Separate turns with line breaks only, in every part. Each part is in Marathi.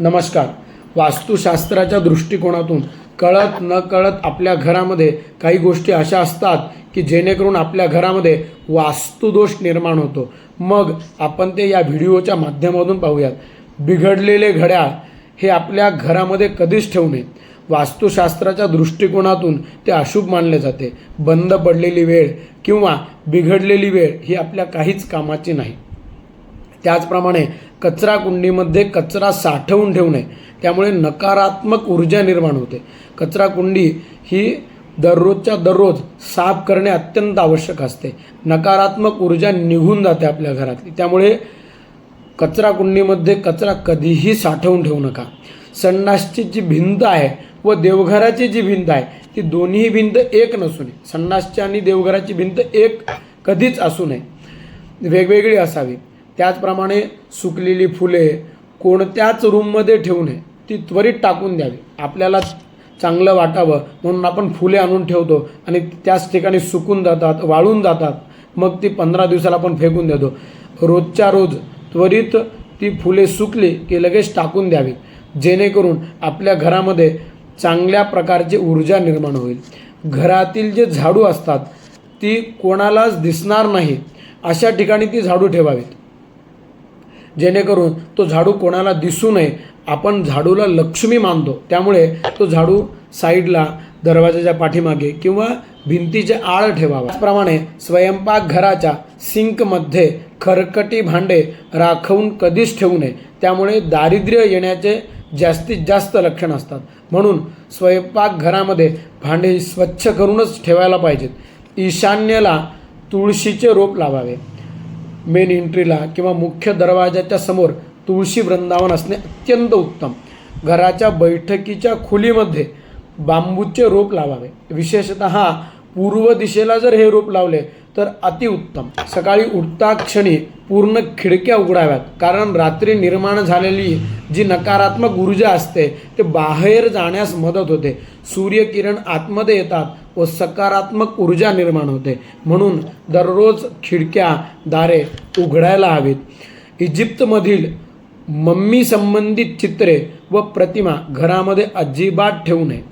नमस्कार. वास्तुशास्त्राच्या दृष्टिकोनातून कळत न कळत आपल्या घरामध्ये काही गोष्टी अशा असतात की जेणेकरून आपल्या घरामध्ये वास्तुदोष निर्माण होतो. मग आपण ते या व्हिडिओच्या माध्यमातून पाहूयात. बिघडलेले घड्याळ हे आपल्या घरामध्ये कधीच ठेवू नये वास्तुशास्त्राच्या दृष्टिकोनातून ते अशुभ मानले जाते. बंद पडलेली वेळ किंवा बिघडलेली वेळ ही आपल्या काहीच कामाची नाही. त्याचप्रमाणे कचरा कुंडीमध्ये कचरा साठवून ठेवणे त्यामुळे नकारात्मक ऊर्जा निर्माण होते. कचरा कुंडी ही दररोजच्या दररोज साफ करणे अत्यंत आवश्यक असते. नकारात्मक ऊर्जा निघून जाते आपल्या घरातली. त्यामुळे कचरा कुंडीमध्ये कचरा कधीही साठवून ठेवू नका. संडासची जी भिंत आहे व देवघराची जी भिंत आहे ती दोन्ही भिंत एक नसू नये संडासची आणि देवघराची भिंत एक कधीच असू नये. वेगवेगळी असावी. त्याचप्रमाणे सुकलेली फुले कोणत्याच रूममध्ये ठेवू नये. ती त्वरित टाकून द्यावी. आपल्याला चांगलं वाटावं म्हणून आपण फुले आणून ठेवतो आणि त्याच ठिकाणी सुकून जातात वाळून जातात. मग ती पंधरा दिवसाला आपण फेकून देतो. रोजच्या रोज त्वरित ती फुले सुकली की लगेच टाकून द्यावी. जेणेकरून आपल्या घरामध्ये चांगल्या प्रकारची ऊर्जा निर्माण होईल. घरातील जे झाडू असतात ती कोणालाच दिसणार नाही. अशा ठिकाणी ती झाडू ठेवावीत. जेणेकरून तो झाडू कोणाला दिसू नये. आपण झाडूला लक्ष्मी मानतो. त्यामुळे तो झाडू साईडला दरवाजाच्या पाठीमागे किंवा भिंतीच्या आळ ठेवावा. त्याचप्रमाणे स्वयंपाकघराच्या सिंकमध्ये खरकटी भांडे राखवून कधीच ठेवू नये. त्यामुळे दारिद्र्य येण्याचे जास्तीत जास्त लक्षण असतात. म्हणून स्वयंपाकघरामध्ये भांडे स्वच्छ करूनच ठेवायला पाहिजेत. ईशान्येला तुळशीचे रोप लावावे. मेन एंट्रीला किंवा मुख्य दरवाजाच्या समोर तुळशी वृंदावन असणे अत्यंत उत्तम. घराच्या बैठकीच्या खोलीमध्ये बांबूचे रोप लावावे. विशेषत पूर्व दिशेला जर हे रोप लावले तर अतिउत्तम सकाळी उठता क्षणी पूर्ण खिडक्या उघडाव्यात. कारण रात्री निर्माण झालेली जी नकारात्मक ऊर्जा असते ते बाहेर जाण्यास मदत होते. सूर्यकिरण आतमध्ये येतात व सकारात्मक ऊर्जा निर्माण होते. म्हणून दररोज खिडक्या दारे उघडायला हवीत. इजिप्तमधील मम्मी संबंधित चित्रे व प्रतिमा घरामध्ये अजिबात ठेवू नये.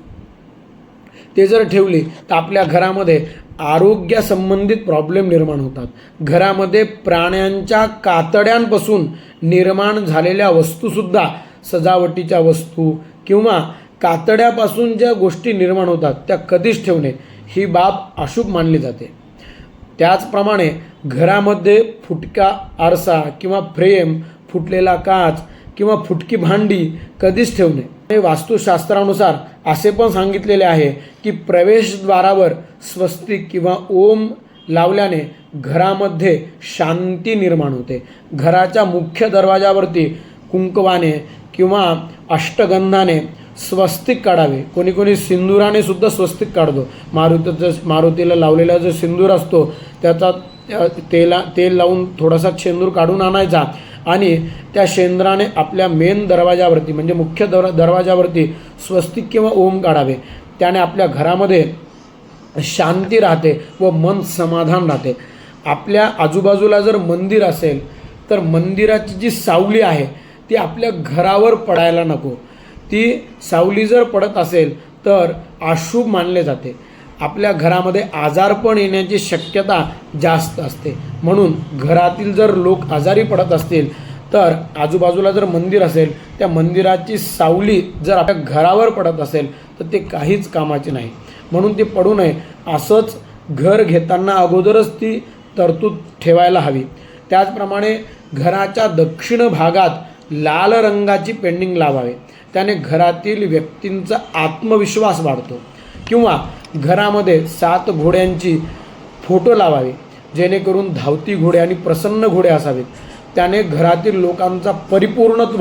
ते जर ठेवली तर आपल्या घरामध्ये आरोग्यासंबंधित प्रॉब्लेम निर्माण होतात. घरामध्ये प्राण्यांच्या कातड्यांपासून निर्माण झालेल्या वस्तूसुद्धा सजावटीच्या वस्तू किंवा कातड्यापासून ज्या गोष्टी निर्माण होतात त्या कधीच ठेवणे ही बाब अशुभ मानली जाते. त्याचप्रमाणे घरामध्ये फुटका आरसा किंवा फ्रेम फुटलेला काच किंवा फुटकी भांडी कधीच ठेवणे हे वास्तुशास्त्रानुसार असे पण सांगितलेले आहे की प्रवेशद्वारावर स्वस्तिक किंवा ओम लावल्याने घरामध्ये शांती निर्माण होते. घराच्या मुख्य दरवाजावरती कुंकवाने किंवा अष्टगंधाने स्वस्तिक काढावे. कोणी कोणी सिंदुराने सुद्धा स्वस्तिक काढतो. मारुतीचं मारुतीला लावलेला जो सिंदूर असतो त्याचा तेला तेल लावून थोडासा शेंदूर काढून आणायचा. आणि त्या शेंद्राने आपल्या मेन दरवाजावरती म्हणजे मुख्य दर दरवाजावरती स्वस्तिक किंवा ओम काढावे. त्याने आपल्या घरामध्ये शांती राहते व मन समाधान राहते. आपल्या आजूबाजूला जर मंदिर असेल तर मंदिराची जी सावली आहे ती आपल्या घरावर पडायला नको. ती सावली जर पडत असेल तर अशुभ मानले जाते. आपल्या घरामध्ये आजारपण येण्याची शक्यता जास्त असते. म्हणून घरातील जर लोक आजारी पडत असतील तर आजूबाजूला जर मंदिर असेल त्या मंदिराची सावली जर आपल्या घरावर पडत असेल तर ते काहीच कामाचे नाही. म्हणून ते पडू नये. असंच घर घेताना अगोदरच ती तरतूद ठेवायला हवी. त्याचप्रमाणे घराच्या दक्षिण भागात लाल रंगाची पेंडिंग लावावे. त्याने घरातील व्यक्तींचा आत्मविश्वास वाढतो. किंवा घरामध्ये सात घोड्यांची फोटो लावावे जेणेकरून धावती घोडे आणि प्रसन्न घोडे असावेत. त्याने घरातील लोकांचा परिपूर्णत्व